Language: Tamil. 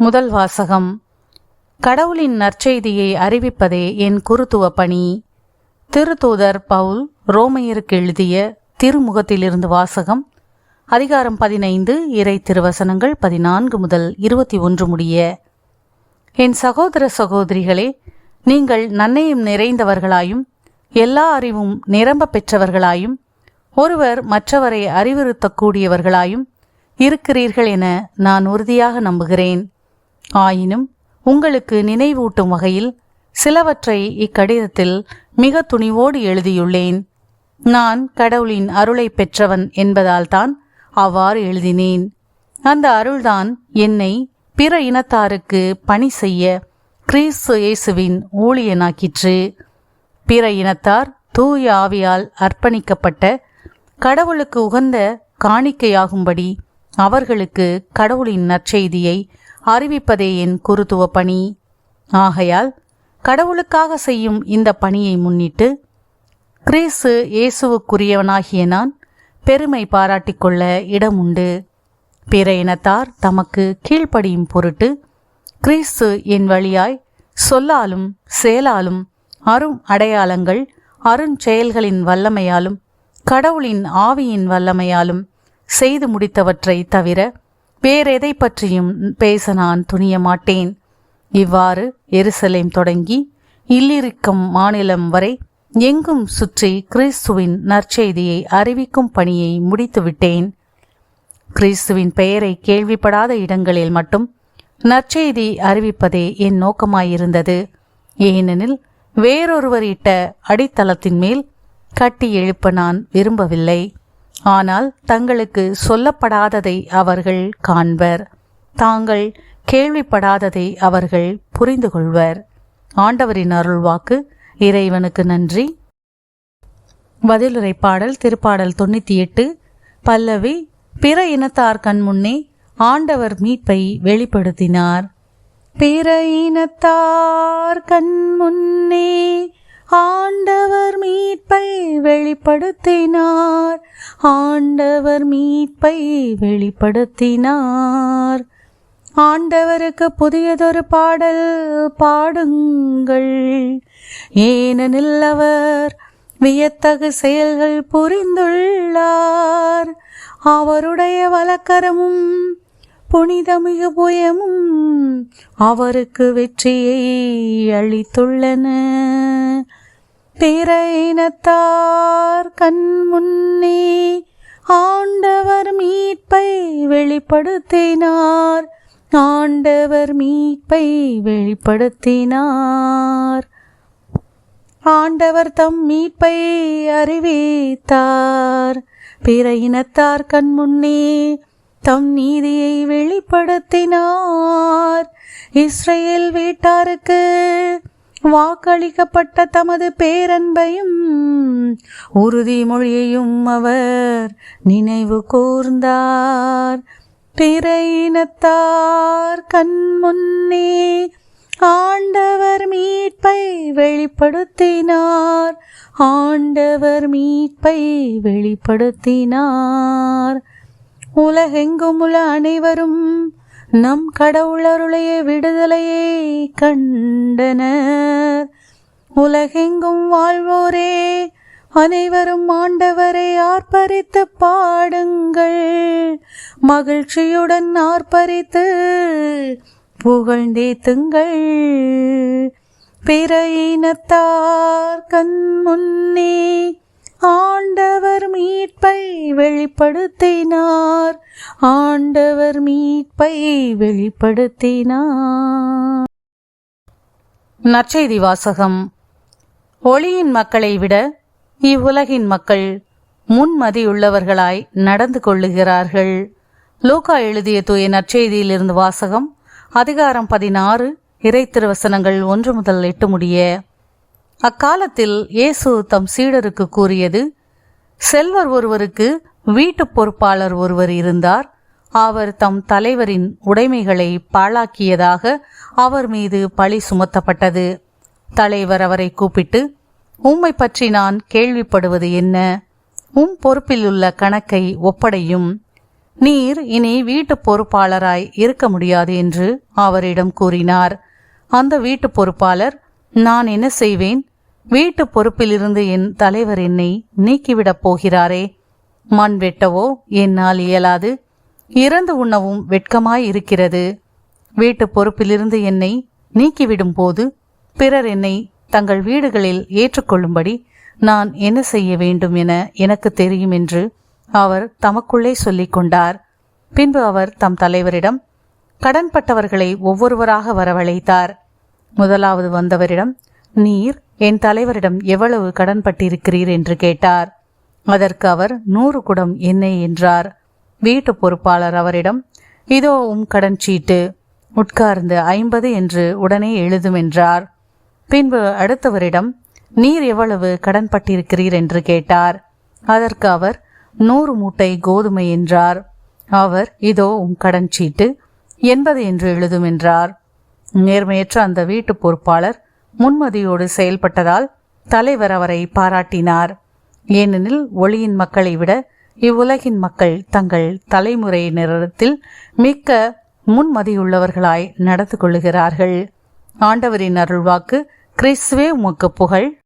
முதல் வாசகம். கடவுளின் நற்செய்தியை அறிவிப்பதே என் குருத்துவ பணி. திருத்தூதர் பவுல் ரோமையருக்கு எழுதிய திருமுகத்திலிருந்து வாசகம். அதிகாரம் பதினைந்து இறை திருவசனங்கள் பதினான்கு முதல் இருபத்தி ஒன்று முடிய. என் சகோதர சகோதரிகளே நீங்கள் நன்னையும் நிறைந்தவர்களாயும் எல்லா அறிவும் நிரம்ப பெற்றவர்களாயும் ஒருவர் மற்றவரை அறிவுறுத்தக்கூடியவர்களாயும் இருக்கிறீர்கள் என நான் உறுதியாக நம்புகிறேன். ஆயினும் உங்களுக்கு நினைவூட்டும் வகையில் சிலவற்றை இக்கடிதத்தில் மிக துணிவோடு எழுதியுள்ளேன். நான் கடவுளின் அருளை பெற்றவன் என்பதால்தான் அவ்வாறு எழுதினேன். அந்த அருள்தான் என்னை பிற இனத்தாருக்கு பணி செய்ய கிறிஸ்து இயேசுவின் ஊழியனாக்கிற்று. பிற இனத்தார் தூய ஆவியால் அர்ப்பணிக்கப்பட்ட கடவுளுக்கு உகந்த காணிக்கையாகும்படி அவர்களுக்கு கடவுளின் நற்செய்தியை அறிவிப்பதே என் குருத்துவ பணி. ஆகையால் கடவுளுக்காக செய்யும் இந்த பணியை முன்னிட்டு கிறிஸ்து இயேசுவுக்குரியவனாகிய நான் பெருமை பாராட்டிக்கொள்ள இடம் உண்டு பிற இனத்தார் தமக்கு கீழ்ப்படியும் பொருட்டு கிறிஸ்து என் வழியாய் சொல்லாலும் செயலாலும் அரும் அடையாளங்கள் அருஞ்செயல்களின் வல்லமையாலும் கடவுளின் ஆவியின் வல்லமையாலும் செய்து முடித்தவற்றை தவிர வேறெதை பற்றியும் பேச நான் துணிய மாட்டேன் இவ்வாறு எருசலேம் தொடங்கி இல்லிருக்கும் மாநிலம் வரை எங்கும் சுற்றி கிறிஸ்துவின் நற்செய்தியை அறிவிக்கும் பணியை முடித்துவிட்டேன். கிறிஸ்துவின் பெயரை கேள்விப்படாத இடங்களில் மட்டும் நற்செய்தி அறிவிப்பதே என் நோக்கமாயிருந்தது. ஏனெனில் வேறொருவர் இட்ட அடித்தளத்தின் மேல் கட்டி எழுப்ப நான் விரும்பவில்லை. ஆனால் தங்களுக்கு சொல்லப்படாததை அவர்கள் காண்பர் தாங்கள் கேள்விப்படாததை அவர்கள் புரிந்து கொள்வர் ஆண்டவரின் அருள்வாக்கு இறைவனுக்கு நன்றி. பதிலுரை பாடல் திருப்பாடல் தொண்ணூற்றி எட்டு பல்லவி பிற இனத்தார் கண் முன்னே ஆண்டவர் மீட்பை வெளிப்படுத்தினார். பிற இனத்தார் கண் முன்னே ஆண்டவர் மீட்பை வெளிப்படுத்தினார். ஆண்டவர் மீட்பை வெளிப்படுத்தினார். ஆண்டவருக்கு புதியதொரு பாடல் பாடுங்கள். ஏனெனில் அவர் வியத்தகு செயல்கள் புரிந்துள்ளார். அவருடைய வழக்கரமும் புனிதமிகு புயமும் அவருக்கு வெற்றியை அளித்துள்ளன. பிற இனத்தார் கண் முன்னே ஆண்டவர் மீட்பை வெளிப்படுத்தினார். ஆண்டவர் மீட்பை வெளிப்படுத்தினார். ஆண்டவர் தம் மீட்பை அறிவித்தார். பிற இனத்தார் கண் முன்னே தம் நீதியை வெளிப்படுத்தினார். இஸ்ரேல் வீட்டாருக்கு வாக்களிக்கப்பட்ட தமது பேரன்பையும் உறுதிமொழியையும் அவர் நினைவு கூர்ந்தார். பிற இனத்தார் கண் முன்னே ஆண்டவர் மீட்பை வெளிப்படுத்தினார். ஆண்டவர் மீட்பை வெளிப்படுத்தினார். உலகெங்கும் உள்ள அனைவரும் நம் கடவுளருளைய விடுதலையை கண்டனர். உலகெங்கும் வாழ்வோரே அனைவரும் ஆண்டவரை ஆர்ப்பரித்து பாடுங்கள். மகிழ்ச்சியுடன் ஆர்ப்பரித்து புகழ்ந்தேத்துங்கள். பிற இனத்தார் கண் முன்னே ஆண்டவர் மீட்பை வெளிப்படுத்தினார். ஆண்டவர் மீட்பை வெளிப்படுத்தினார். நற்செய்தி வாசகம். ஒளியின் மக்களை விட இவ்வுலகின் மக்கள் முன்மதியுள்ளவர்களாய் நடந்து கொள்ளுகிறார்கள். லூகா எழுதிய தூய நற்செய்தியிலிருந்து வாசகம் அதிகாரம் பதினாறு இறை திருவசனங்கள் ஒன்று முதல் எட்டு முடிய அக்காலத்தில் இயேசு தம் சீடருக்கு கூறியது செல்வர் ஒருவருக்கு வீட்டு பொறுப்பாளர் ஒருவர் இருந்தார். அவர் தம் தலைவரின் உடைமைகளை பாழாக்கியதாக அவர் மீது பழி சுமத்தப்பட்டது. தலைவர் அவரை கூப்பிட்டு உம்மை பற்றி நான் கேள்விப்படுவது என்ன? உம் பொறுப்பிலுள்ள கணக்கை ஒப்படையும். நீர் இனி வீட்டு பொறுப்பாளராய் இருக்க முடியாது என்று அவரிடம் கூறினார். அந்த வீட்டு பொறுப்பாளர் நான் என்ன செய்வேன்? வீட்டு பொறுப்பிலிருந்து என் தலைவர் என்னை நீக்கிவிடப் போகிறாரே. மண் வெட்டவோ என்னால் இயலாது. இறந்து உண்ணவும் வெட்கமாய் இருக்கிறது வீட்டு பொறுப்பிலிருந்து என்னை நீக்கிவிடும் போது பிறர் என்னை தங்கள் வீடுகளில் ஏற்றுக்கொள்ளும்படி நான் என்ன செய்ய வேண்டும் என எனக்கு தெரியும் என்று அவர் தமக்குள்ளே சொல்லிக் கொண்டார். பின்பு அவர் தம் தலைவரிடம் கடன்பட்டவர்களை ஒவ்வொருவராக வரவழைத்தார். முதலாவது வந்தவரிடம் நீர் என் தலைவரிடம் எவ்வளவு கடன்பட்டிருக்கிறீர் என்று கேட்டார். அதற்கு அவர் நூறு குடம் எண்ணெய் என்றார். வீட்டு பொறுப்பாளர் அவரிடம் இதோ உம் கடன் சீட்டு உட்கார்ந்து ஐம்பது என்று உடனே எழுதும் என்றார். பின்பு அடுத்தவரிடம் நீர் எவ்வளவு கடன்பட்டிருக்கிறீர் என்று கேட்டார். அதற்கு அவர் நூறு மூட்டை கோதுமை என்றார். அவர் இதோ உம் கடன் சீட்டு எண்பது என்று எழுதும் என்றார். நேர்மையற்ற அந்த வீட்டு பொறுப்பாளர் முன்மதியோடு செயல்பட்டதால் தலைவர் அவரை பாராட்டினார். ஏனெனில் ஒளியின் மக்களை விட இவ்வுலகின் மக்கள் தங்கள் தலைமுறையினரிடத்தில் மிக்க முன்மதியுள்ளவர்களாய் நடந்து கொள்ளுகிறார்கள். ஆண்டவரின் அருள்வாக்கு கிறிஸ்துவே உமக்கு புகழ்.